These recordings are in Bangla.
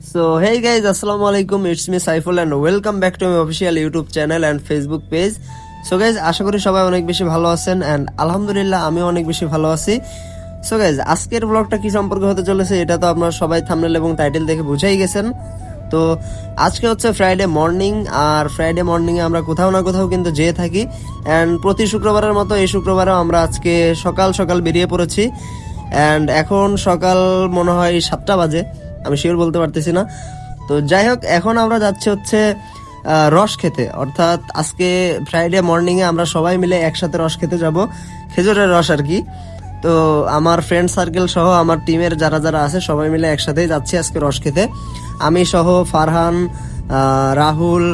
So hey guys, assalamu alaikum. It's me Saiful and welcome back to my official YouTube channel and Facebook page. So guys, আশা করি সবাই অনেক বেশি ভালো আছেন and আলহামদুলিল্লাহ আমিও অনেক বেশি ভালো আছি। সো গাইজ আজকের ব্লগটা কি সম্পর্কে হতে চলেছে এটা তো আপনারা সবাই থামনেল এবং টাইটেল দেখে বুঝেই গেছেন তো আজকে হচ্ছে ফ্রাইডে মর্নিং আর ফ্রাইডে মর্নিং এ আমরা কোথাও না কোথাও কিন্তু যেয়ে থাকি অ্যান্ড প্রতি শুক্রবারের মতো এই শুক্রবারেও আমরা আজকে সকাল সকাল বেরিয়ে পড়েছি অ্যান্ড এখন সকাল মনে হয় সাতটা বাজে আমি শিওর বলতে পারতেছি না। তো যাই হোক, এখন আমরা যাচ্ছি হচ্ছে রস খেতে। অর্থাৎ আজকে ফ্রাইডে মর্নিং এ আমরা সবাই মিলে একসাথে রস খেতে যাব। খেজুরের রস আর কি। তো আমার ফ্রেন্ড সার্কেল সহ আমার টিমের যারা যারা আছে, সবাই মিলে একসাথেই যাচ্ছি আজকে রস খেতে। আমি সহ ফারহান রাহুল,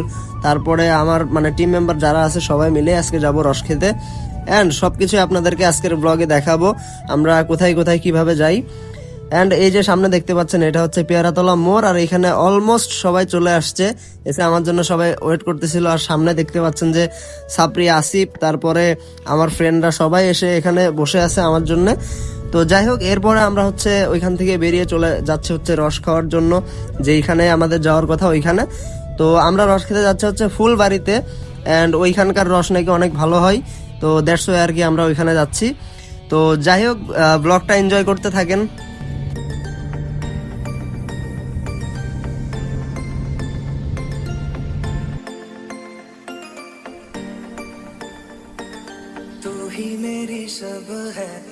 তারপরে আমার মানে টিম মেম্বার যারা আছে, সবাই মিলে আজকে যাব রস খেতে। অ্যান্ড সবকিছু আপনাদেরকে আজকের ব্লগে দেখাবো। আমরা কোথায় কোথায় কীভাবে যাই। অ্যান্ড এই যে সামনে দেখতে পাচ্ছেন, এটা হচ্ছে পেয়ারাতলা মোড়, আর এখানে অলমোস্ট সবাই চলে আসছে। এসে আমার জন্য সবাই ওয়েট করতেছিল, আর সামনে দেখতে পাচ্ছেন যে সাপরি আসিফ, তারপরে আমার ফ্রেন্ডরা সবাই এসে এখানে বসে আছে আমার জন্য। তো যাই হোক, এরপরে আমরা হচ্ছে ওইখান থেকে বেরিয়ে চলে যাচ্ছে হচ্ছে রস খাওয়ার জন্য, যেইখানে আমাদের যাওয়ার কথা ওইখানে। তো আমরা রস খেতে যাচ্ছি হচ্ছে ফুল বাড়িতে অ্যান্ড ওইখানকার রস নাকি অনেক ভালো হয়। তো ওয়ে আর কি আমরা ওইখানে যাচ্ছি। তো যাই হোক ব্লগটা এনজয় করতে থাকেন। ही मेरी शब है,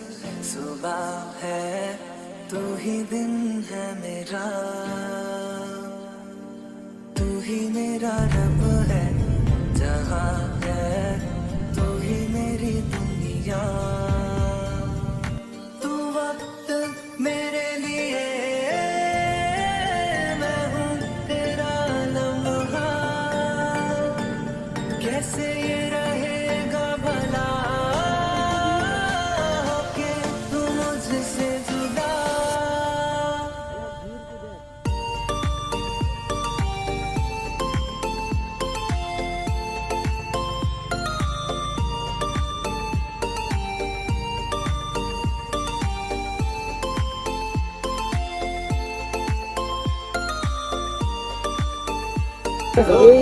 सुबह है, तू ही दिन है मेरा। तू ही मेरा रब है, जहाँ है, तू ही मेरी दुनिया। এই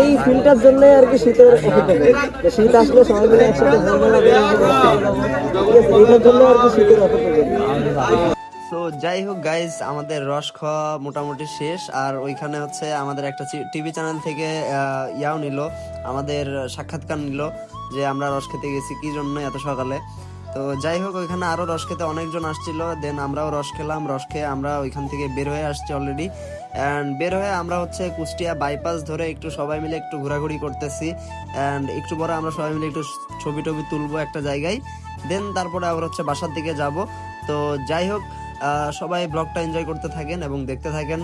এই ফিলটার জন্য আর কি শীতের। শীত আসলে সবাই মিলে একসাথে ভোরবেলা এইটার জন্য আর কি শীতের সো যাই হোক গাইজ আমাদের রস খাওয়া মোটামুটি শেষ, আর ওইখানে হচ্ছে আমাদের একটা টিভি চ্যানেল থেকে ইয়াও নিল, আমাদের সাক্ষাৎকার নিল, যে আমরা রস খেতে গেছি, কি জন্য এত সকালে। তো যাই হোক, ওইখানে আরও রস খেতে অনেকজন আসছিল। দেন আমরাও রস খেলাম, রস খেয়ে আমরা ওইখান থেকে বের হয়ে আসছি অলরেডি অ্যান্ড বের হয়ে আমরা হচ্ছে কুষ্টিয়া বাইপাস ধরে একটু সবাই মিলে একটু ঘোরাঘুরি করতেছি। অ্যান্ড একটু পরে আমরা সবাই মিলে একটু ছবি টবি তুলবো একটা জায়গায়। দেন তারপরে আবার হচ্ছে বাসার দিকে যাব। তো যাই হোক সবাই ব্লগটা এনজয় করতে থাকেন এবং দেখতে থাকেন।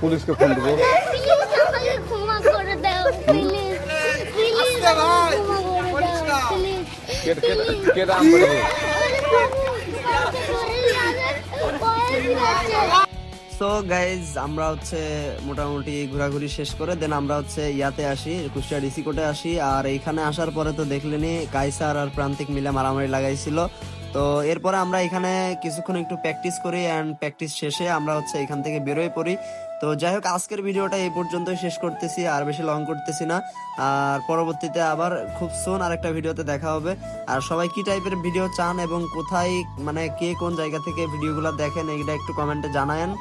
পুলিশকে ফোন দেবো ক্ষমা করে দাও প্লিজ প্লিজ ক্ষমা করে দাও সো গাইজ আমরা হচ্ছে মোটামুটি ঘোরাঘুরি শেষ করে দেন আমরা হচ্ছে ইয়াতে আসি, কুষ্টিয়া ডিসি কোর্টে আসি। আর এইখানে আসার পরে তো দেখলেনি কাইসার আর প্রান্তিক মিলে মারামারি লাগাইছিল। তো, এরপরে আমরা এখানে কিছুক্ষণ একটু প্র্যাকটিস করি অ্যান্ড প্র্যাকটিস শেষে আমরা হচ্ছে এখান থেকে বেরোয় পড়ি। তো, যাই হোক, আজকের ভিডিওটা এই পর্যন্তই শেষ করতেছি, আর বেশি লং করতেছি না। আর পরবর্তীতে আবার খুব সোন আরেকটা ভিডিওতে দেখা হবে। আর সবাই কি টাইপের ভিডিও চান এবং কোথায় মানে কে কোন জায়গা থেকে ভিডিওগুলো দেখেন, এইটা একটু কমেন্টে জানায়েন।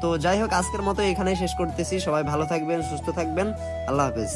তো যাই হোক, আজকের মতো এখানে শেষ করতেছি। সবাই ভালো থাকবেন, সুস্থ থাকবেন। আল্লাহ হাফেজ।